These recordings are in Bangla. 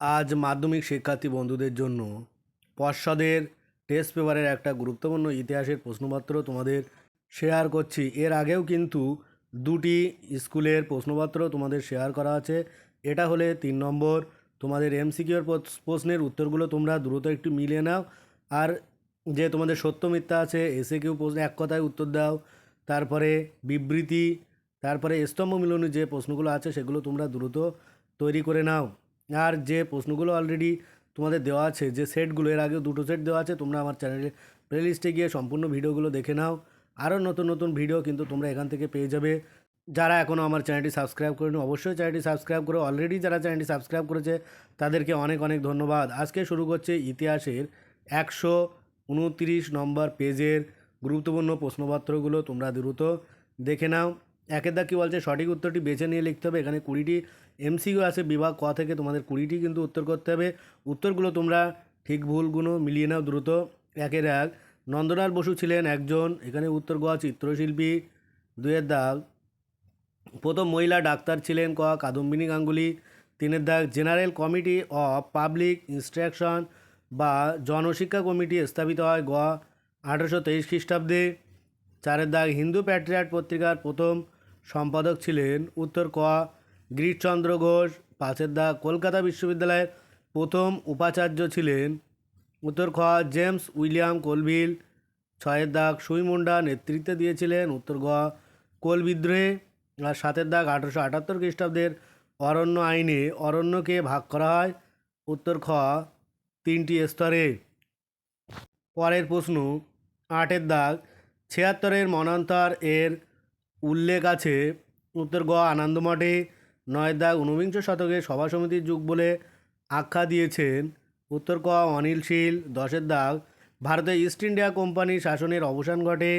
আজ মাধ্যমিক শিক্ষার্থী বন্ধুদের জন্য পর্ষদের টেস্ট পেপারের একটা গুরুত্বপূর্ণ ইতিহাসের প্রশ্নপত্র তোমাদের শেয়ার করছি। এর আগেও কিন্তু দুটি স্কুলের প্রশ্নপত্র তোমাদের শেয়ার করা আছে। এটা হলে তিন নম্বর, তোমাদের এমসিকিউর প্রশ্নের উত্তরগুলো তোমরা দ্রুত একটু মিলিয়ে নাও। আর যে তোমাদের সত্য মিথ্যা আছে এসে কেউ প্রশ্ন এক কথায় উত্তর দাও। তারপরে বিবৃতি, তারপরে স্তম্ভ মিলনী যে প্রশ্নগুলো আছে, সেগুলো তোমরা দ্রুত তৈরি করে নাও। আর যে প্রশ্নগুলো অলরেডি তোমাদের দেওয়া আছে, যে সেটগুলো, এর আগেও দুটো সেট দেওয়া আছে, তোমরা আমার চ্যানেলে প্লেলিস্টে গিয়ে সম্পূর্ণ ভিডিওগুলো দেখে নাও। আরও নতুন নতুন ভিডিও কিন্তু তোমরা এখান থেকে পেয়ে যাবে। যারা এখনও আমার চ্যানেলটি সাবস্ক্রাইব করেনি, অবশ্যই চ্যানেলটি সাবস্ক্রাইব করো। অলরেডি যারা চ্যানেলটি সাবস্ক্রাইব করেছে, তাদেরকে অনেক অনেক ধন্যবাদ। আজকে শুরু করছে ইতিহাসের একশো উনত্রিশ নম্বর পেজের গুরুত্বপূর্ণ প্রশ্নপত্রগুলো, তোমরা দ্রুত দেখে নাও। একের দা কী বলছে? সঠিক উত্তরটি বেছে নিয়ে লিখতে হবে। এখানে কুড়িটি এমসিকিউ আছে, বিভাগ ক থেকে তোমাদের কুড়িটি কিন্তু উত্তর করতে হবে। উত্তরগুলো তোমরা ঠিক ভুলগুলো মিলিয়ে নাও দ্রুত। একের এক, নন্দলাল বসু ছিলেন একজন, এখানে উত্তর গ চিত্রশিল্পী। দুয়ের দাগ, প্রথম মহিলা ডাক্তার ছিলেন ক, কাদম্বিনী গাঙ্গুলি। তিনের দাগ, general committee of public instruction বা জনশিক্ষা কমিটি স্থাপিত হয় গ, আঠারোশো তেইশ খ্রিস্টাব্দে। চারের দাগ, হিন্দু প্যাট্রিয়াট পত্রিকার প্রথম সম্পাদক ছিলেন উত্তর ক গিরিশচন্দ্র ঘোষ পাঁচের দাগ কলকাতা বিশ্ববিদ্যালয়ের প্রথম উপাচার্য ছিলেন উত্তর খ জেমস উইলিয়াম কোলভিল, ছয়ের দাগ সুই মুন্ডা নেতৃত্বে দিয়েছিলেন উত্তর গ কোল বিদ্রোহে আর সাতের দাগ আঠারোশো আটাত্তর খ্রিস্টাব্দের অরণ্য আইনে অরণ্যকে ভাগ করা হয় উত্তর খ তিনটি স্তরে। পরের প্রশ্ন, আটের দাগ ছিয়াত্তরের মনান্তর এর উল্লেখ আছে উত্তর গ আনন্দমঠে নয়ের দাগ ঊনবিংশ শতকে সভা সমিতির যুগ বলে আখ্যা দিয়েছেন। উত্তর ক অনিল শীল, দশের দাগ ভারতে ইস্ট ইন্ডিয়া কোম্পানি শাসনের অবসান ঘটে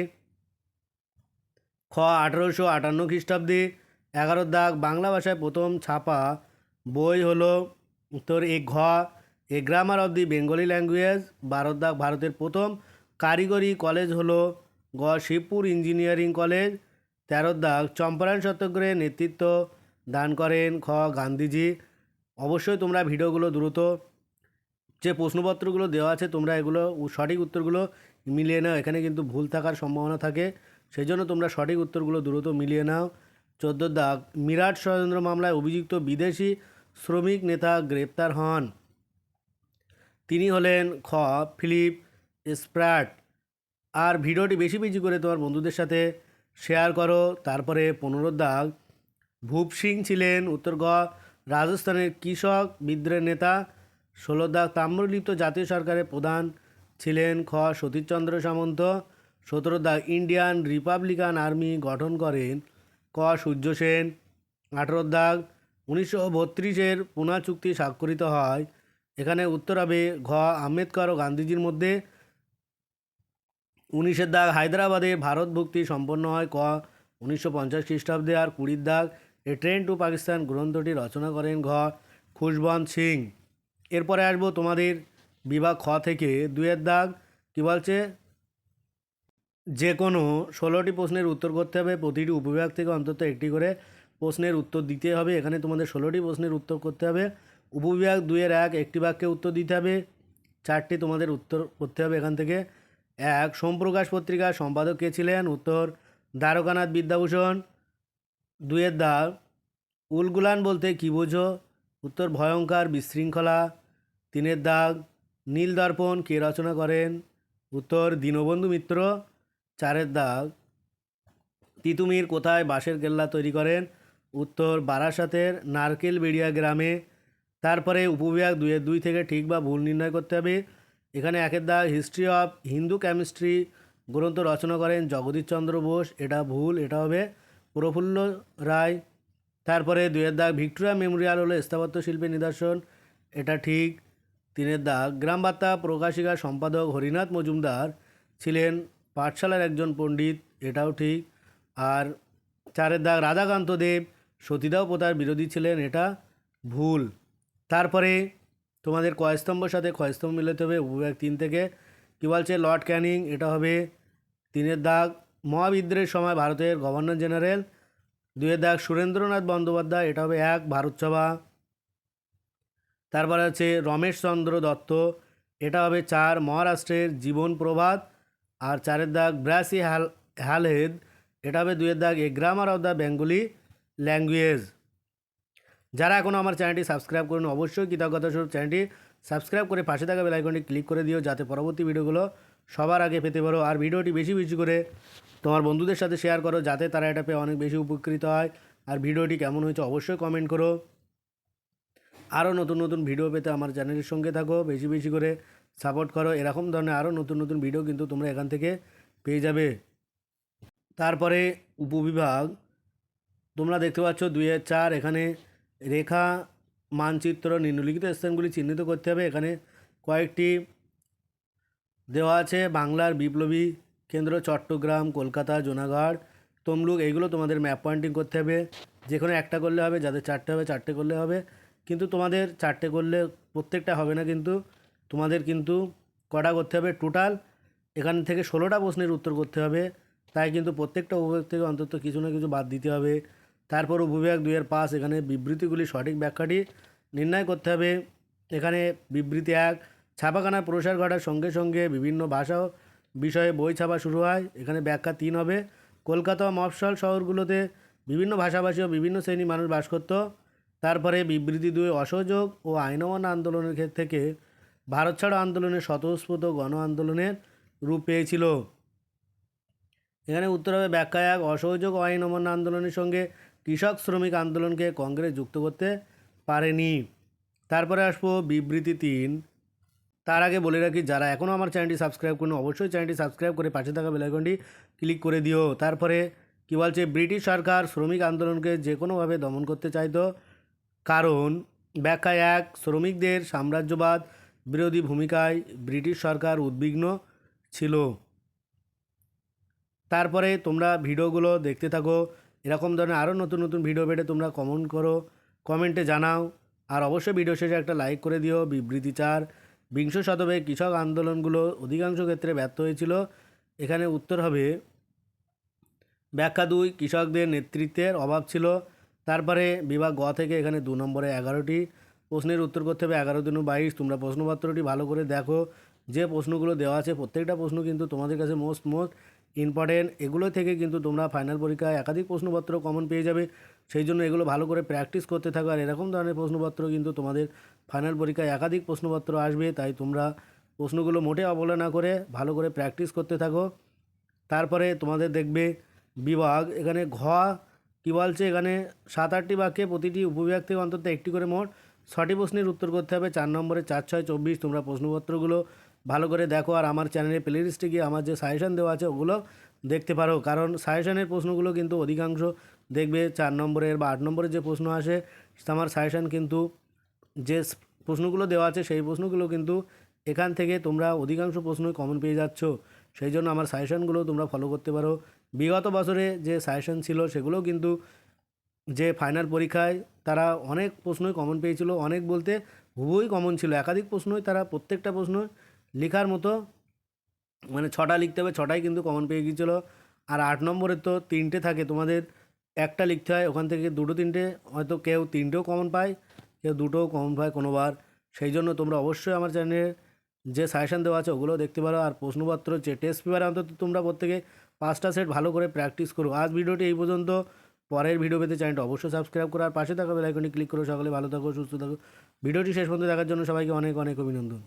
খ আঠারোশো আটান্ন খ্রিস্টাব্দে, এগারো দাগ বাংলা ভাষায় প্রথম ছাপা বই হলো তোর এ ঘ, a grammar of the Bengali language বারোর দাগ ভারতের প্রথম কারিগরি কলেজ হলো গ শিবপুর ইঞ্জিনিয়ারিং কলেজ তেরোর দাগ চম্পারণ সত্যাগ্রহে নেতৃত্ব দান করেন খ গান্ধীজি। অবশ্যই তোমরা ভিডিওগুলো দ্রুত যে প্রশ্নপত্রগুলো দেওয়া আছে, তোমরা এগুলো সঠিক উত্তরগুলো মিলিয়ে নাও। এখানে কিন্তু ভুল থাকার সম্ভাবনা থাকে। সেই জন্য তোমরা সঠিক উত্তরগুলো দ্রুত মিলিয়ে নাও। চোদ্দ দাগ, মিরাট ষড়যন্ত্র মামলায় অভিযুক্ত বিদেশি শ্রমিক নেতা গ্রেপ্তার হন। তিনি হলেন খ ফিলিপ স্প্র্যাট আর ভিডিওটি বেশি বেশি করে তোমার বন্ধুদের সাথে শেয়ার করো। তারপরে পনেরো দাগ। ভূপ সিং ছিলেন উত্তর গ রাজস্থানের কৃষক বিদ্রোহের নেতা। ষোলো দাগ তাম্রলিপ্ত জাতীয় সরকারের প্রধান ছিলেন খ সতীশচন্দ্র সামন্ত। সতেরো দাগ ইন্ডিয়ান রিপাবলিকান আর্মি গঠন করেন ক সূর্য সেন। আঠেরো দাগ উনিশশো বত্রিশের পুনা চুক্তি স্বাক্ষরিত হয়। এখানে উত্তর হবে ঘ আম্বেদকর ও গান্ধীজির মধ্যে। উনিশের দাগ হায়দ্রাবাদে ভারত ভুক্তি সম্পন্ন হয় ক, উনিশশো পঞ্চাশ খ্রিস্টাব্দে আর কুড়ির দাগ এ ট্রেন টু পাকিস্তান গ্রন্থটি রচনা করেন ঘ, খুশবন্ত সিং। এরপরে আসব তোমাদের বিভাগ খ থেকে। দুয়ের দাগ কী বলছে? যে কোনো ষোলোটি প্রশ্নের উত্তর করতে হবে, প্রতিটি উপবিভাগ থেকে অন্তত একটি করে প্রশ্নের উত্তর দিতে হবে। এখানে তোমাদের ষোলোটি প্রশ্নের উত্তর করতে হবে। উপবিভাগ দুইয়ের এক, একটি বাক্যে উত্তর দিতে হবে। চারটি তোমাদের উত্তর করতে হবে এখান থেকে। এক সোমপ্রকাশ পত্রিকার সম্পাদক কে ছিলেন? উত্তর, দ্বারকানাথ বিদ্যাভূষণ। দুয়ের দাগ উলগুলান বলতে কী বোঝো? উত্তর ভয়ঙ্কর বিশৃঙ্খলা। তিনের দাগ নীল দর্পণ কে রচনা করেন? উত্তর, দীনবন্ধু মিত্র। চারের দাগ তিতুমির কোথায় বাঁশের কেল্লা তৈরি করেন? উত্তর, বারাসাতের নারকেল বেড়িয়া গ্রামে। তারপরে উপবিভাগ দুইয়ের দুই থেকে ঠিক বা ভুল নির্ণয় করতে হবে। এখানে একের দাগ হিস্ট্রি অফ হিন্দু কেমিস্ট্রি গ্রন্থ রচনা করেন জগদীশচন্দ্র বোস। এটা ভুল, এটা হবে প্রফুল্ল রায়। তারপরে দুয়ের দাগ ভিক্টোরিয়া মেমোরিয়াল হলো স্থাপত্য শিল্পের নিদর্শন। এটা ঠিক। তিনের দাগ গ্রাম বার্তা প্রকাশিকার সম্পাদক হরিনাথ মজুমদার ছিলেন পাঠশালার একজন পণ্ডিত, এটাও ঠিক। আর চারের দাগ রাধাকান্ত দেব সতীদাহ প্রথার বিরোধী ছিলেন, এটা ভুল। তারপরে তোমাদের কয়স্তম্ভর সাথে ক্ষয়স্তম্ভ মিলাতে হবে? উপবিভাগ তিন থেকে। কী বলছে? লর্ড ক্যানিং, এটা হবে তিনের দাগ। মহাবিদ্রোহের সময় ভারতের গভর্নর জেনারেল। দুয়ের দাগ সুরেন্দ্রনাথ বন্দ্যোপাধ্যায়, এটা হবে এক। ভারত সভা। তারপরে হচ্ছে রমেশচন্দ্র দত্ত, এটা হবে চার। মহারাষ্ট্রের জীবন প্রভাত। আর চারের দাগ ব্রাসি হ্যাল হ্যালহেদ এটা হবে দুয়ের দাগ a grammar of the Bengali language. যারা এখনও আমার চ্যানেলটি সাবস্ক্রাইব করুন অবশ্যই কৃতজ্ঞতা স্বরূপ চ্যানেলটি সাবস্ক্রাইব করে পাশে থাকা বেলাইকনটি ক্লিক করে দিও, যাতে পরবর্তী ভিডিওগুলো সবার আগে পেতে পারো। আর ভিডিওটি বেশি বেশি করে তোমার বন্ধুদের সাথে শেয়ার করো, যাতে তারা এটা পেয়ে অনেক বেশি উপকৃত হয়। আর ভিডিওটি কেমন হয়েছে অবশ্যই কমেন্ট করো। আরও নতুন নতুন ভিডিও পেতে আমার চ্যানেলের সঙ্গে থাকো, বেশি বেশি করে সাপোর্ট করো। এরকম ধরনের আরও নতুন নতুন ভিডিও কিন্তু তোমরা এখান থেকে পেয়ে যাবে। তারপরে উপবিভাগ, তোমরা দেখতে পাচ্ছ দুই চার, এখানে রেখা মানচিত্র নিম্নলিখিত স্থানগুলি চিহ্নিত করতে হবে। এখানে কয়েকটি দেওয়া আছে, বাংলার বিপ্লবী কেন্দ্র, চট্টগ্রাম, কলকাতা, জোনাগড়, তমলুক এইগুলো তোমাদের ম্যাপ পয়েন্টিং করতে হবে। যে কোনো একটা করলে হবে, যাদের চারটে হবে, চারটে করলে হবে। কিন্তু তোমাদের চারটে করলে প্রত্যেকটা হবে না কিন্তু তোমাদের কিন্তু কটা করতে হবে টোটাল এখান থেকে ষোলোটা প্রশ্নের উত্তর করতে হবে। তাই কিন্তু প্রত্যেকটা উপবিভাগ থেকে অন্তত কিছু না কিছু বাদ দিতে হবে। তারপর উপবিভাগ দুইয়ের পাস এখানে বিবৃতিগুলি সঠিক ব্যাখ্যাটি নির্ণয় করতে হবে। এখানে বিবৃতি এক ছাপাখানার প্রসার ঘটার সঙ্গে সঙ্গে বিভিন্ন ভাষা বিষয়ে বই ছাপা শুরু হয়। এখানে ব্যাখ্যা তিন হবে, কলকাতা ও মফস্বল শহরগুলোতে বিভিন্ন ভাষাভাষী ও বিভিন্ন শ্রেণির মানুষ বাস করত। তারপরে বিবৃতি দুই, অসহযোগ ও আইন অমান্য আন্দোলনের ক্ষেত্র থেকে ভারত ছাড়ো আন্দোলনের স্বতঃস্ফূর্ত গণ আন্দোলনের রূপ পেয়েছিল। এখানে উত্তর হবে, ব্যাখ্যা এক, অসহযোগ ও আইন অমান্য আন্দোলনের সঙ্গে কৃষক শ্রমিক আন্দোলনকে কংগ্রেস যুক্ত করতে পারেনি। তারপরে আসব বিবৃতি তিন। তার আগে বলে রাখি, যারা এখনও আমার চ্যানেলটি সাবস্ক্রাইব করুন অবশ্যই চ্যানেলটি সাবস্ক্রাইব করে পাশে থাকা বেলাইকনটি ক্লিক করে দিও। তারপরে কী বলছে, ব্রিটিশ সরকার শ্রমিক আন্দোলনকে যে কোনোভাবে দমন করতে চাইতো। কারণ, ব্যাখ্যা এক, শ্রমিকদের সাম্রাজ্যবাদ বিরোধী ভূমিকায় ব্রিটিশ সরকার উদ্বিগ্ন ছিল। তারপরে তোমরা ভিডিওগুলো দেখতে থাকো। এরকম ধরনের আরও নতুন নতুন ভিডিও পেতে তোমরা কমেন্ট করো কমেন্টে জানাও। আর অবশ্যই ভিডিও শেষে একটা লাইক করে দিও। বিবৃতি চার, বিংশ শতকে কৃষক আন্দোলনগুলো অধিকাংশ ক্ষেত্রে ব্যর্থ হয়েছিল। এখানে উত্তর হবে, ব্যাখ্যা দুই, কৃষকদের নেতৃত্বের অভাব ছিল। তারপরে বিভাগ গ থেকে এখানে দু নম্বরে এগারোটি। প্রশ্নের উত্তর করতে হবে এগারো দিন বাইশ। তোমরা প্রশ্নপত্রটি ভালো করে দেখো। যে প্রশ্নগুলো দেওয়া আছে, প্রত্যেকটা প্রশ্ন কিন্তু তোমাদের কাছে মোস্ট মোস্ট ইম্পর্টেন্ট এগুলো থেকে কিন্তু তোমরা ফাইনাল পরীক্ষায় একাধিক প্রশ্নপত্র কমন পেয়ে যাবে। সেই জন্য এগুলো ভালো করে প্র্যাকটিস করতে থাকো। আর এরকম ধরনের প্রশ্নপত্র কিন্তু তোমাদের ফাইনাল পরীক্ষায় একাধিক প্রশ্নপত্র আসবে। তাই তোমরা প্রশ্নগুলো মোটে অবহেলা না করে ভালো করে প্র্যাকটিস করতে থাকো। তারপরে তোমাদের দেখবে বিভাগ, এখানে ঘ, কী বলছে? এখানে সাত আটটি বাক্যে প্রতিটি উপবিভাগ থেকে অন্তত একটি করে মোট ছটি প্রশ্নের উত্তর করতে হবে। চার নম্বরে চার, ছয়, চব্বিশ তোমরা প্রশ্নপত্রগুলো ভালো করে দেখো আর আমার চ্যানেলে প্লে লিস্টে গিয়ে আমার যে সাজেশান দেওয়া আছে ওগুলো দেখতে পারো। কারণ সাজেশানের প্রশ্নগুলো কিন্তু অধিকাংশ দেখবে চার নম্বরের বা আট নম্বরের যে প্রশ্ন আসে, আমার সাজেশান কিন্তু যে প্রশ্নগুলো দেওয়া আছে সেই প্রশ্নগুলো কিন্তু এখান থেকে তোমরা অধিকাংশ প্রশ্নই কমন পেয়ে যাচ্ছ। সেই জন্য আমার সাজেশানগুলো তোমরা ফলো করতে পারো। বিগত বছরে যে সাজেশান ছিল সেগুলো কিন্তু যে ফাইনাল পরীক্ষায় তারা অনেক প্রশ্নই কমন পেয়েছিল, অনেক বলতে হুবই কমন ছিল। একাধিক প্রশ্নই তারা, প্রত্যেকটা প্রশ্ন লেখার মতো। মানে ছটা লিখতে হবে, ছটাই কিন্তু কমন পেয়ে গিয়েছিল। আর আট নম্বরের তো তিনটে থাকে, তোমাদের একটা লিখতে হয়, ওখান থেকে দুটো তিনটে, হয়তো কেউ তিনটেও কমন পায়, কেউ দুটোও কমন পায় কোনোবার। সেই জন্য তোমরা অবশ্যই আমার চ্যানেলে যে সাজেশান দেওয়া আছে, ওগুলোও দেখতে পারো। আর প্রশ্নপত্র যে টেস্ট পেপারে অন্তত তোমরা প্রত্যেকে পাঁচটা সেট ভালো করে প্র্যাকটিস করো। আজ ভিডিওটি এই পর্যন্ত। পরের ভিডিও পেতে চ্যানেলটা অবশ্যই সাবস্ক্রাইব করো। আর পাশে থাকা বেলাইকনটি ক্লিক করো। সকালে ভালো থাকো, সুস্থ থাকো। ভিডিওটি শেষ পর্যন্ত দেখার জন্য সবাইকে অনেক অনেক অভিনন্দন।